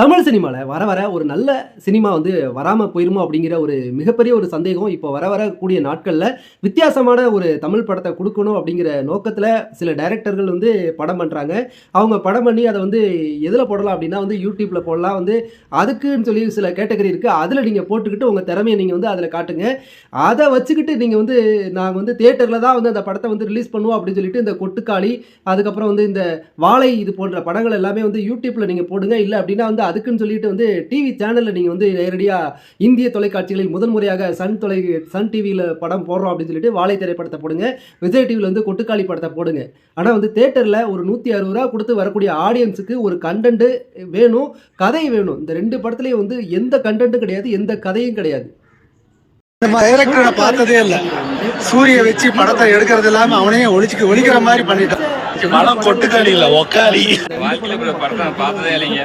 தமிழ் சினிமாவில் வர வர ஒரு நல்ல சினிமா வந்து வராமல் போயிருமோ அப்படிங்கிற ஒரு மிகப்பெரிய ஒரு சந்தேகம் இப்போ வர வரக்கூடிய நாட்களில் வித்தியாசமான ஒரு தமிழ் படத்தை கொடுக்கணும் அப்படிங்கிற நோக்கத்தில் சில டைரக்டர்கள் வந்து படம் பண்ணுறாங்க அவங்க படம் பண்ணி அதை வந்து எதில் போடலாம் அப்படின்னா வந்து யூடியூப்பில் போடலாம். வந்து அதுக்குன்னு சொல்லி சில கேட்டகரி இருக்குது அதில் நீங்கள் போட்டுக்கிட்டு உங்கள் திறமையை நீங்கள் வந்து அதில் காட்டுங்க. அதை வச்சுக்கிட்டு நீங்கள் வந்து நாங்கள் வந்து தேட்டரில் தான் வந்து அந்த படத்தை வந்து ரிலீஸ் பண்ணுவோம் அப்படின்னு சொல்லிட்டு இந்த கொட்டுக்காளி அதுக்கப்புறம் வந்து இந்த வாழை இது போன்ற படங்கள் எல்லாமே வந்து யூடியூப்பில் நீங்கள் போடுங்க. இல்லை அப்படின்னா வந்து அதுக்குன்னு சொல்லிட்டு வந்து டிவி சேனலில் நீங்கள் வந்து நேரடியாக இந்திய தொலைக்காட்சிகளில் முதல் முறையாக சன் தொலை சன் டிவியில் படம் போடுறோம் அப்படின்னு சொல்லிட்டு வாழை திரைப்படத்தை போடுங்க. விஜய் டிவியில் வந்து கொட்டுக்காளி படத்தை போடுங்க. ஆனால் வந்து தேட்டரில் ஒரு நூற்றி அறுபது ரூபா கொடுத்து வரக்கூடிய ஆடியன்ஸுக்கு ஒரு கண்டென்ட் வேணும் கதை வேணும். இந்த ரெண்டு படத்துலேயும் வந்து எந்த கண்டென்ட்டும் கிடையாது எந்த கதையும் கிடையாது. நம்ம பார்த்ததே இல்லை. சூரிய வச்சு படத்தை எடுக்கிறது இல்லாமல் அவனையே ஒழிச்சு ஒழிக்கிற மாதிரி பண்ணிட்டான். படம் கொட்டுக்காளி இல்ல ஒக்காளி வாழ்க்கையில இப்படி படத்தை நான் பார்த்ததே இல்லைங்க.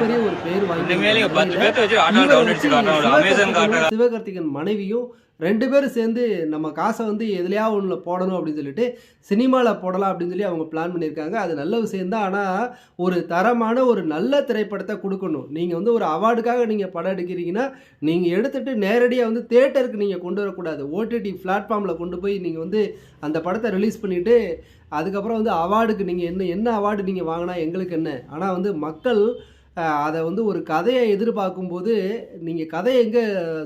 இனிமேல் பத்து பேர்த்த வச்சு ஆட்டோ டவுன் அடிச்சு காட்டுறோம் ஒரு அமேசான் காட்டுற சிவகார்த்திகன் மனைவியும் ரெண்டு பேரும் சேர்ந்து நம்ம காசை வந்து எதுலையா ஒன்றில் போடணும் அப்படின்னு சொல்லிட்டு சினிமாவில் போடலாம் அப்படின்னு சொல்லி அவங்க பிளான் பண்ணியிருக்காங்க. அது நல்ல விஷயம்தான் ஆனால் ஒரு தரமான ஒரு நல்ல திரைப்படத்தை கொடுக்கணும். நீங்கள் வந்து ஒரு அவார்டுக்காக நீங்கள் படம் எடுக்கிறீங்கன்னா நீங்கள் எடுத்துகிட்டு நேரடியாக வந்து தேட்டருக்கு நீங்கள் கொண்டு வரக்கூடாது. ஓடிடி பிளாட்ஃபார்மில் கொண்டு போய் நீங்கள் வந்து அந்த படத்தை ரிலீஸ் பண்ணிவிட்டு அதுக்கப்புறம் வந்து அவார்டுக்கு நீங்கள் என்ன என்ன அவார்டு நீங்கள் வாங்கினா எங்களுக்கு என்ன? ஆனால் வந்து மக்கள் அதை வந்து ஒரு கதையை எதிர்பார்க்கும்போது நீங்கள் கதையை எங்கே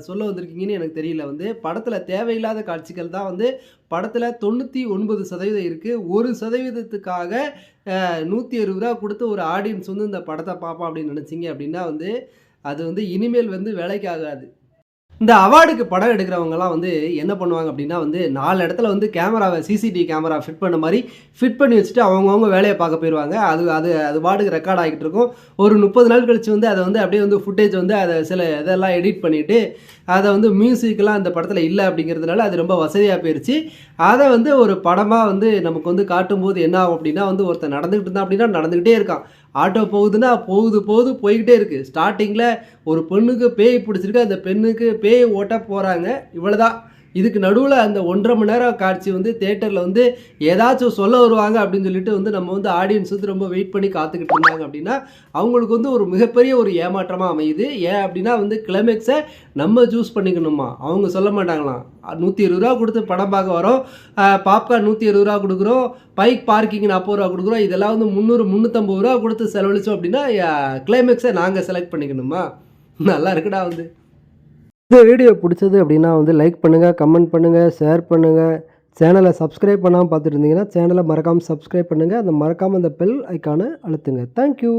சொல்ல வந்திருக்கீங்கன்னு எனக்கு தெரியல வந்து. படத்தில் தேவையில்லாத காட்சிகள் தான் வந்து படத்தில் தொண்ணூற்றி ஒன்பது சதவீதம் இருக்குது ஒரு சதவீதத்துக்காக நூற்றி அறுபது ரூபா கொடுத்து ஒரு ஆடியன்ஸ் வந்து இந்த படத்தை பார்ப்போம் அப்படின்னு நினச்சிங்க அப்படின்னா வந்து அது வந்து இனிமேல் வந்து வேலைக்கு ஆகாது. இந்த அவார்டுக்கு படம் எடுக்கிறவங்கலாம் வந்து என்ன பண்ணுவாங்க அப்படின்னா வந்து நாலு இடத்துல வந்து கேமராவை சிசிடிவி கேமரா ஃபிட் பண்ண மாதிரி ஃபிட் பண்ணி வச்சுட்டு அவங்கவுங்க வேலையை பார்க்க போயிடுவாங்க. அது அது அது பாட்டுக்கு ரெக்கார்ட் ஆகிட்டு இருக்கும். ஒரு முப்பது நாள் கழிச்சு வந்து அதை வந்து அப்படியே வந்து ஃபுட்டேஜ் வந்து அதை சில இதெல்லாம் எடிட் பண்ணிவிட்டு அதை வந்து மியூசிக்கெலாம் அந்த படத்தில் இல்லை அப்படிங்கிறதுனால அது ரொம்ப வசதியாக போயிடுச்சு அதை வந்து ஒரு படமாக வந்து நமக்கு வந்து காட்டும்போது என்ன ஆகும் அப்படின்னா வந்து ஒருத்தன் நடந்துக்கிட்டு இருந்தான் அப்படின்னா நடந்துக்கிட்டே இருக்கான். ஆட்டோ போகுதுன்னா போகுது போகுது போய்கிட்டே இருக்குது ஸ்டார்டிங்கில் ஒரு பெண்ணுக்கு பேய் பிடிச்சிருக்கு. அந்த பெண்ணுக்கு பேய் ஓட்ட போகிறாங்க இவ்வளோதான் இதுக்கு நடுவில் அந்த ஒன்றரை மணி நேரம் காட்சி வந்து தேட்டரில் வந்து ஏதாச்சும் சொல்ல வருவாங்க அப்படின்னு சொல்லிட்டு வந்து நம்ம வந்து ஆடியன்ஸ் வந்து ரொம்ப வெயிட் பண்ணி காத்துக்கிட்டு இருந்தாங்க அப்படின்னா அவங்களுக்கு வந்து ஒரு மிகப்பெரிய ஒரு ஏமாற்றமாக அமையுது. ஏன் அப்படின்னா வந்து கிளைமேக்ஸை நம்ம சூஸ் பண்ணிக்கணுமா? அவங்க சொல்ல மாட்டாங்களாம். நூற்றி இருபது ரூபா கொடுத்து படம் பார்க்க வரோம். பாப்கார்ன் நூற்றி இருபது ரூபா கொடுக்குறோம். பைக் பார்க்கிங் நாற்பது ரூபா கொடுக்குறோம். இதெல்லாம் வந்து முந்நூறு முந்நூற்றம்பது ரூபா கொடுத்து செலவழிச்சோம் அப்படின்னா கிளைமேக்ஸை நாங்கள் செலக்ட் பண்ணிக்கணுமா? நல்லா இருக்குடா வந்து. இந்த வீடியோ பிடிச்சது அப்படின்னா வந்து லைக் பண்ணுங்கள் கமெண்ட் பண்ணுங்கள் ஷேர் பண்ணுங்கள் சேனலை சப்ஸ்கிரைப் பண்ணாமல் பார்த்துட்டு இருந்தீங்கன்னா சேனலை மறக்காமல் சப்ஸ்கிரைப் பண்ணுங்கள் அந்த மறக்காமல் அந்த பெல் ஐக்கானை அழுத்துங்க. தேங்க்யூ